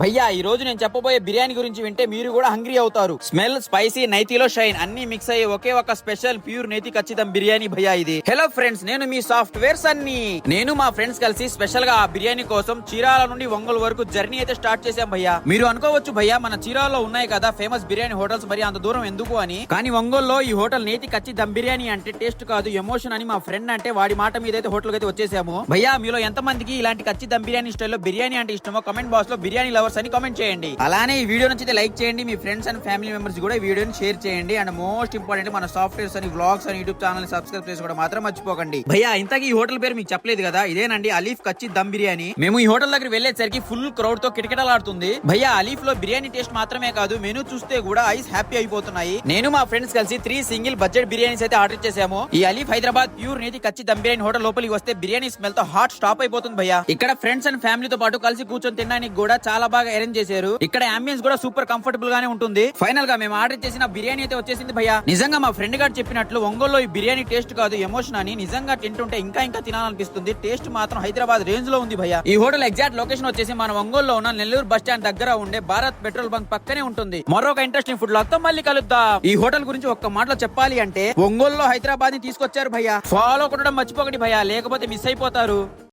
భయ్యా ఈ రోజు నేను చెప్పబోయే బిర్యానీ గురించి వింటే మీరు కూడా హంగ్రీ అవుతారు. స్మెల్ స్పైసీ నైతిలో షైన్ అన్ని మిక్స్ అయ్యే ఒకే ఒక స్పెషల్ ప్యూర్ నేతి ఖచ్చితం బిర్యానీ భయ్యా ఇది. హలో ఫ్రెండ్స్ నేను మీ సాఫ్ట్వేర్స్ అన్ని నేను మా ఫ్రెండ్స్ కలిసి స్పెషల్గా ఆ బిర్యానీ కోసం చీరాల నుండి ఒంగోలు వరకు జర్నీ అయితే స్టార్ట్ చేశాం భయ్యా. మీరు అనుకోవచ్చు భయ్యా మన చీరాలలో ఉన్నాయి కదా ఫేమస్ బిర్యానీ హోటల్స్ మరి అంత దూరం ఎందుకు అని. కానీ ఒంగోలులో ఈ హోటల్ నేతి కచ్చి దమ్ బిర్యానీ అంటే టేస్ట్ కాదు ఎమోషన్ అని మా ఫ్రెండ్ అంటే వాడి మాట మీద అయితే హోటల్ అయితే వచ్చేసాము. భయ్యా మీలో ఎంత మందికి ఇలాంటి కచ్చి దమ్ బిర్యానీ స్టైల్లో బిర్యానీ అంటే ఇష్టమో కమెంట్ బాక్స్లో బిర్యానీ లవర్స్ అని కామెంట్ చేయండి. అలానే ఈ వీడియో నచ్చితే లైక్ చేయండి. మీ ఫ్రెండ్స్ అండ్ ఫ్యామిలీ మెంబర్స్ కూడా ఈ వీడియోని షేర్ చేయండి. అండ్ మోస్ట్ ఇంపార్టెంట్ మన సాఫ్ట్వేర్స్ అని వ్లాగ్స్ అని యూట్యూబ్ ఛానల్ సబ్స్క్రైబ్ చేసి కూడా మాత్రం మర్చిపోకండి. భయ్యా ఇంతకీ ఈ హోటల్ పేరు మీకు చెప్పలేదు కదా? ఇదేనండి అలీఫ్ కచ్చి దమ్ బిర్యానీ. మేము ఈ హోటల్ దగ్గర వెళ్ళేసరికి ఫుల్ క్రౌడ్తో కిటకిటలాడుతుంది. భయ్యా అలీఫ్లో బిర్యానీ టేస్ట్ మాత్రమే కాదు మెనూ చూస్తే కూడా ఐస్ హ్యాపీ అయిపోతున్నాయి. నేను మా ఫ్రెండ్స్ కలిసి త్రీ సింగిల్ బడ్జెట్ బిర్యానీస్ అయితే ఆర్డర్ చేసాము. ఈ అలీఫ్ హైదరాబాద్ ప్యూర్ నేతి కచ్చి దమ్ బిర్యానీ హోటల్ లోపలికి వస్తే బిర్యానీ స్మెల్తో హాట్ స్టాప్ అయిపోతుంది భయ్యా. ఇక్కడ ఫ్రెండ్స్ అండ్ ఫ్యామిలీతో పాటు కలిసి కూర్చొని తినడానికి కూడా చాలా బాగా అరేంజ్ చేశారు. ఇక్కడ అంబియన్స్ కూడా సూపర్ కంఫర్టబుల్ గానే ఉంటుంది. ఫైనల్గా మేము ఆర్డర్ చేసిన బిర్యానీ అయితే వచ్చేసింది భయ్యా. నిజంగా మా ఫ్రెండ్ గారు చెప్పినట్లు ఒంగోలులో ఈ బిర్యానీ టేస్ట్ కాదు ఎమోషన్ అని నిజంగా తింటుంటే ఇంకా ఇంకా తినాలనిపిస్తుంది. టేస్ట్ మాత్రం హైదరాబాద్ రేంజ్లో ఉంది భయ్యా. ఈ హోటల్ ఎగ్జాక్ట్ లొకేషన్ వచ్చేసి మన ఒంగోలులో ఉన్న నెల్లూరు బస్ స్టాండ్ దగ్గర ఉండే భారత్ పెట్రోల్ బంక్ పక్కనే ఉంటుంది. మరొక ఇంట్రెస్టింగ్ ఫుడ్లో మళ్ళీ కలుద్దాం. ఈ హోటల్ గురించి ఒక్క మాటలో చెప్పాలి అంటే ఒంగోలులో హైదరాబాద్ని తీసుకొచ్చారు భయ్యా. ఫాలో కొట్టడం మర్చిపోకండి భయ్యా. లేకపోతే మిస్ అయిపోతారు.